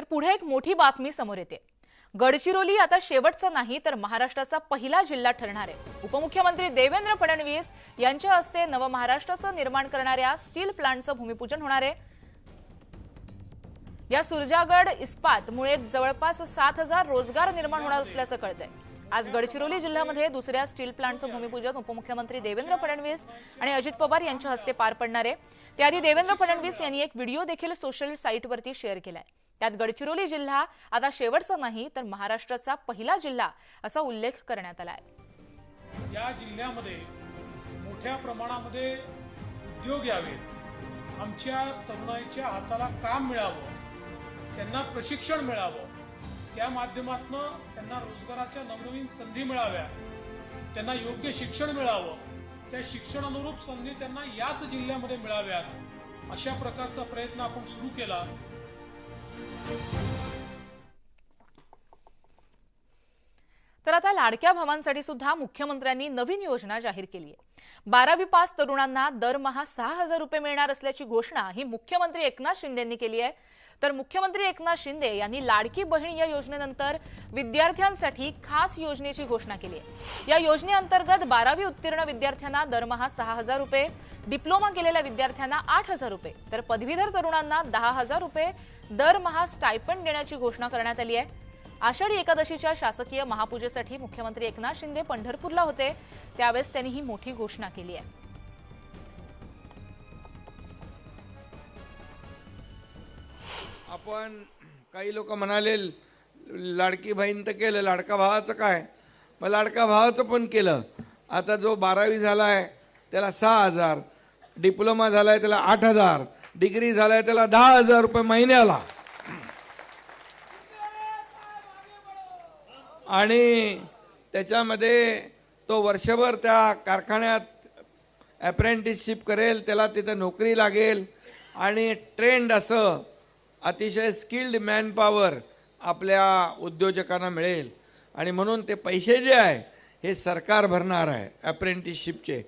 तर पुढे एक मोठी बातमी समोर येते. गडचिरोली आता शेवटचा नाही तर महाराष्ट्राचा पहिला जिल्हा ठरणार आहे. उपमुख्यमंत्री देवेंद्र फडणवीस यांच्या हस्ते नवमहाराष्ट्राचं निर्माण करणाऱ्या स्टील प्लांटचं भूमिपूजन होणार आहे. या सुरजागड इस्पातमुळे जवळपास सात हजार रोजगार निर्माण होणार असल्याचं कळतंय. आज गडचिरोली जिल्ह्यामध्ये दुसऱ्या स्टील प्लांटचं भूमिपूजन उपमुख्यमंत्री देवेंद्र फडणवीस आणि अजित पवार यांच्या हस्ते पार पडणार आहे. त्याआधी देवेंद्र फडणवीस यांनी एक व्हिडिओ देखील सोशल साईटवरती शेअर केलाय. त्यात गडचिरोली जिल्हा आता शेवटचा नाही तर महाराष्ट्राचा पहिला जिल्हा असा उल्लेख करण्यात आला आहे. या जिल्ह्यामध्ये मोठ्या प्रमाणामध्ये उद्योग यावेत. आमच्या तरुणाईच्या हाताला काम मिळावं त्यांना प्रशिक्षण मिळावं त्या माध्यमातून त्यांना रोजगाराच्या नवनवीन संधी मिळाव्या त्यांना योग्य शिक्षण मिळावं त्या शिक्षणानुरूप संधी त्यांना याच जिल्ह्यामध्ये मिळाव्यात अशा प्रकारचा प्रयत्न आपण सुरू केला. Música तर आता लाडक्या भावांसाठी सुद्धा मुख्यमंत्र्यांनी नवीन योजना जाहीर केली आहे बारावी पास तरुणांना दरमहा सहा हजार रुपये मिळणार असल्याची घोषणा ही मुख्यमंत्री एकनाथ शिंदेंनी केली आहे तर मुख्यमंत्री एकनाथ शिंदे यांनी लाडकी बहीण या योजनेनंतर विद्यार्थ्यांसाठी खास योजनेची घोषणा केली आहे या योजनेअंतर्गत बारावी उत्तीर्ण विद्यार्थ्यांना दरमहा सहा हजार रुपये डिप्लोमा केलेल्या विद्यार्थ्यांना आठ हजार रुपये तर पदवीधर तरुणांना दहा हजार रुपये दरमहा स्टायपंड देण्याची घोषणा करण्यात आली आहे आषाढी एकादशीच्या शासकीय महापूजेसाठी मुख्यमंत्री एकनाथ शिंदे पंढरपूरला होते. त्यावेळेस त्यांनी ही मोठी घोषणा केली आहे. आपण काही लोक म्हणाले लाडकी बहीण तर केलं लाडका भावाचं काय? मग लाडका भावाचं पण केलं. आता जो बारावी झाला आहे त्याला सहा हजार. डिप्लोमा झाला आहे त्याला आठ हजार. डिग्री झाला आहे त्याला दहा हजार रुपये महिन्याला. आणि त्याच्यामध्ये तो वर्षभर त्या कारखान्यात अप्रेंटिसशिप करेल त्याला तिथं नोकरी लागेल आणि ट्रेंड असं अतिशय स्किल्ड मॅनपॉवर आपल्या उद्योजकांना मिळेल. आणि म्हणून ते पैसे जे आहे हे सरकार भरणार आहे अप्रेंटिसशिपचे